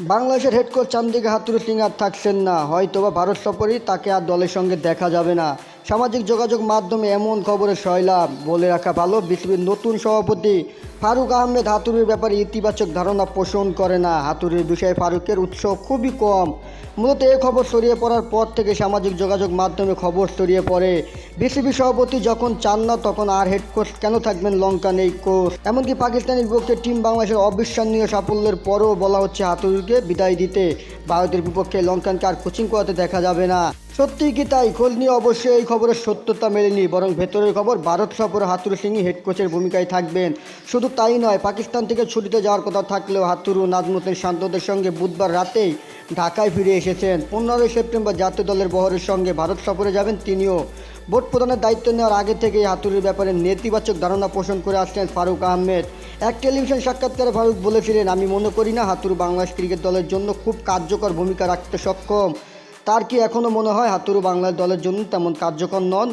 বাংলাদেশের head coach Chandika Hathurusingha আর থাকছেন না। হয়তোবা ভারত সফরেই তাকে আর দলের সঙ্গে দেখা যাবে না। সামাজিক যোগাযোগ মাধ্যমে এমন খবরে সয়লাভ বলে রাখা ভালো। বিসিবির নতুন সভাপতি ফারুক আহমেদ হাতুরের ব্যাপারে ইতিবাচক ধারণা পোষণ করে না। হাতুরের বিষয়ে ফারুকের উৎস খুবই কম। মূলত এই খবর ছড়িয়ে পড়ার পর থেকে সামাজিক যোগাযোগ মাধ্যমে খবর ছড়িয়ে পড়ে। বিসিবি সভাপতি যখন চান না, তখন আর হেড কোচ কেন থাকবেন লঙ্কান এই কোচ এমনকি পাকিস্তানের বিপক্ষে টিম বাংলাদেশের অবিশ্বাসনীয় সাফল্যের পরও বলা হচ্ছে হাতুরুকে বিদায় দিতে। ভারতের বিপক্ষে লঙ্কানকে আর কোচিং করাতে দেখা যাবে না। সত্যিই কি তাই? খোঁজ নিয়ে অবশ্যই এই খবরের সত্যতা মেলেনি, বরং ভেতরের খবর ভারত সফরে হাতুরু সিংই হেড কোচের ভূমিকায় থাকবেন। শুধু তাই নয়, পাকিস্তান থেকে ছুটিতে যাওয়ার কথা থাকলেও হাতুরু নাজমুদ্দিন শান্তদের সঙ্গে বুধবার রাতেই ঢাকায় ফিরে এসেছেন। পনেরোই সেপ্টেম্বর জাতীয় দলের বহরের সঙ্গে ভারত সফরে যাবেন তিনিও। ভোট প্রদানের দায়িত্ব নেওয়ার আগে থেকেই হাতুড়ির ব্যাপারে নেতিবাচক ধারণা পোষণ করে আসছেন ফারুক আহমেদ। এক টেলিভিশন সাক্ষাৎকারে ফারুক বলেছিলেন, আমি মনে করি না হাতুড়ু বাংলাদেশ ক্রিকেট দলের জন্য খুব কার্যকর ভূমিকা রাখতে সক্ষম। তার কি এখনও মনে হয় হাতুরু বাংলার দলের জন্য তেমন কার্যকর নন?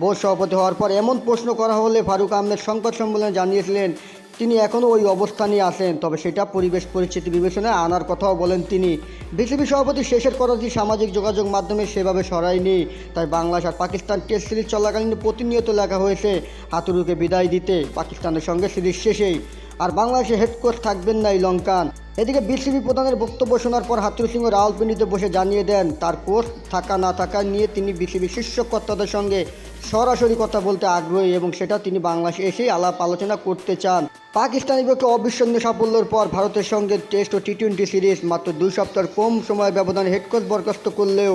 বোর্ড সভাপতি হওয়ার পর এমন প্রশ্ন করা হলে ফারুক আহমেদ সংবাদ সম্মেলনে জানিয়েছিলেন, তিনি এখনও ওই অবস্থানেই আছেন। তবে সেটা পরিবেশ পরিস্থিতি বিবেচনায় আনার কথাও বলেন তিনি। বিসিবি সভাপতি শেষের কথাটি সামাজিক যোগাযোগ মাধ্যমে সেভাবে সরায়নি। তাই বাংলাদেশ আর পাকিস্তান টেস্ট সিরিজ চলাকালীন প্রতিনিয়ত লেখা হয়েছে, হাতুরুকে বিদায় দিতে পাকিস্তানের সঙ্গে সিরিজ শেষেই। আর বাংলাদেশে হেড কোচ থাকবেন না এই লঙ্কান। এদিকে বিসিবি প্রধানের বক্তব্য শোনার পর হাতুরু সিংহ রাওয়ালপিন্ডিতে বসে জানিয়ে দেন, তার কোচ থাকা না থাকা নিয়ে তিনি বিসিবি শীর্ষ কর্তাদের সঙ্গে সরাসরি কথা বলতে আগ্রহী এবং সেটা তিনি বাংলাদেশে এসেই আলাপ আলোচনা করতে চান। পাকিস্তানের বিপক্ষে অবিস্মরণীয় সাফল্যের পর ভারতের সঙ্গে টেস্ট ও টি টোয়েন্টি সিরিজ মাত্র দুই সপ্তাহের কম সময় ব্যবধানে হেড কোচ বরখাস্ত করলেও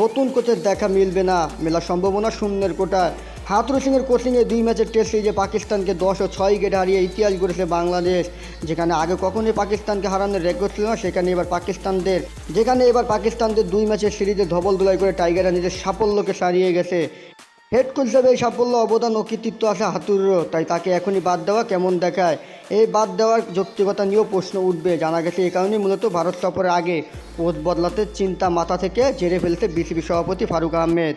নতুন কোচের দেখা মিলবে না। মেলার সম্ভাবনা শূন্যের কোটায়। হাতুরু সিংয়ের কোচিংয়ে দুই ম্যাচের টেস্ট সিরিজে পাকিস্তানকে দশ ও ছয় গেটে হারিয়ে ইতিহাস গড়েছে বাংলাদেশ। যেখানে আগে কখনোই পাকিস্তানকে হারানোর রেকর্ড ছিল না, সেখানে এবার পাকিস্তানদের যেখানে এবার পাকিস্তানদের দুই ম্যাচের সিরিজে ধবল ধুলাই করে টাইগাররা নিজের সাফল্যকে সারিয়ে গেছে। হেড কোচ হিসেবে এই সাফল্য, অবদান ও কৃতিত্ব আছে হাতুরেরও তাই তাকে এখনই বাদ দেওয়া কেমন দেখায়? এই বাদ দেওয়ার যৌক্তিকতা নিয়েও প্রশ্ন উঠবে। জানা গেছে এই কারণেই মূলত ভারত সফরের আগে কোচ বদলাতে চিন্তা মাথা থেকে জেরে ফেলতে বিসিবি সভাপতি ফারুক আহমেদ।